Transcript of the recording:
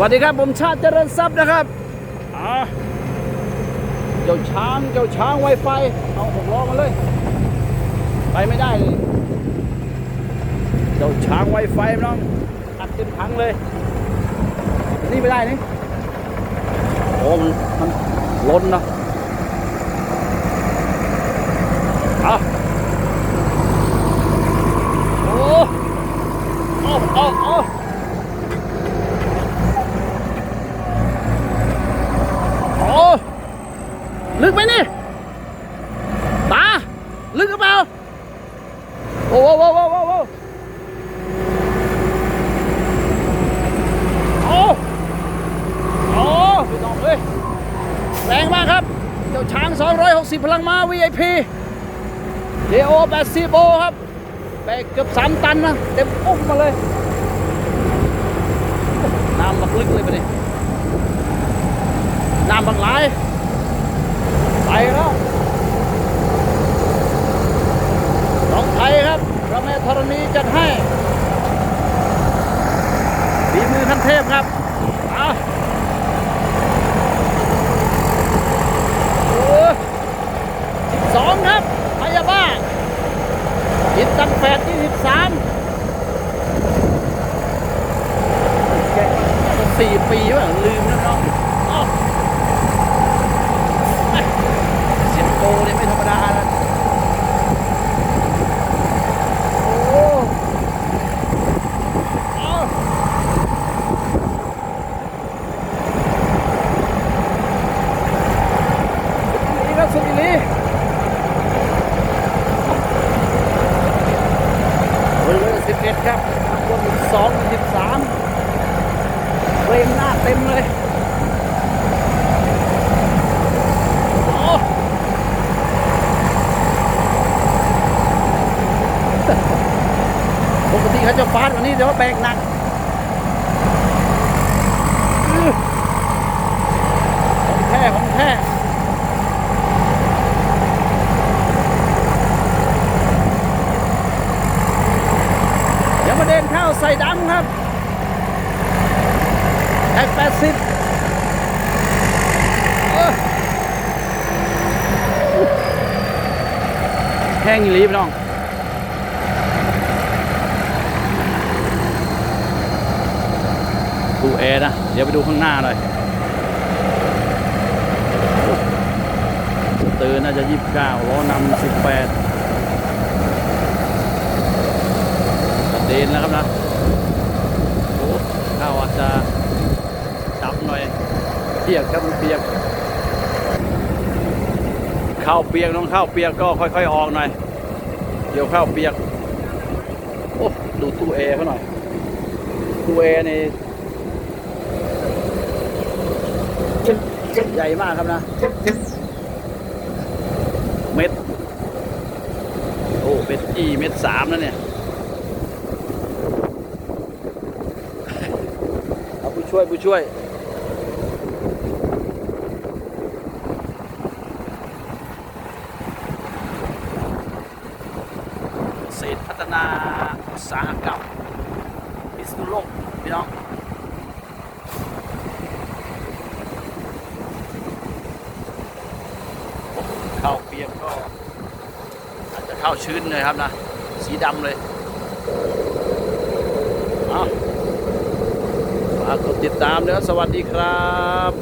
วัสดีครับผมชาติเจริญทรัพย์นะครับเจ้าช้างเจ้าช้างไวไฟเอาหกล้อมาเลย ไปไม่ได้เลยเจ้าช้างไวไฟน้องอัดเต็มถังเลย นี่ไม่ได้นี่โอ้มันมันล้นนะเอาโอ้โอ้โอ้โอ้ โอ้ ลึกไหมนี่ตาลึกหรือเปล่าโอ้โหโอ้โหโอ้โหโอ้โอ้พี่น้องเอ้ยแรงมากครับ เจ้าช้าง 260 พลังม้า VIP JO 80โบครับแบกเกือบ 3 ตันนะ เต็มอุ้มมาเลยน้ำบักลึกเลยไปดิน้ำบางหลายไปแล้วน้องไทยครับพระแม่ธรณีจัดให้ฝีมือขั้น เทพครับเอาสิบสองครับพยาบ้าจินตั้งแปดยี่สิบสามสี่ปีว่ะลืมนะน้องอ้าะ 11 ครับรวมอีก2 13เบรมหน้าเต็มเลยปกติเขาจะฟาดวันนี้เดี๋ยวแบกหนักของแท้ของแท้ ใส่ดำครับแท็กแปดสิบแห้งอีหลีพี่น้องตู้แอร์นะ เดี๋ยวไปดูข้างหน้าหน่อยเตือร์น่าจะยี่สิบเก้าล้อนำสิบแปดเดนแล้วครับนะ โอ้ข้าวอาจจะดับหน่อย เปียกครับมันเปียกข้าวเปียกน้องข้าวเปียกก็ค่อย ๆ ออกหน่อยเดี๋ยวข้าวเปียกโอ้ดูตู้แอร์เขาหน่อยตู้แอร์นี่ใหญ่มากครับนะ เม็ด โอ้เม็ดอีเม็ดสามแล้วเนี่ย เอาผู้ช่วยผู้ช่วย เศษพัฒนาอุต สาหกรรมพิษณุโลกพี่น้องข้าวเปียกก็อาจจะเข้าชื้นเลยครับนะ สีดำเลยเอาฝากกดติดตามนะครับสวัสดีครับ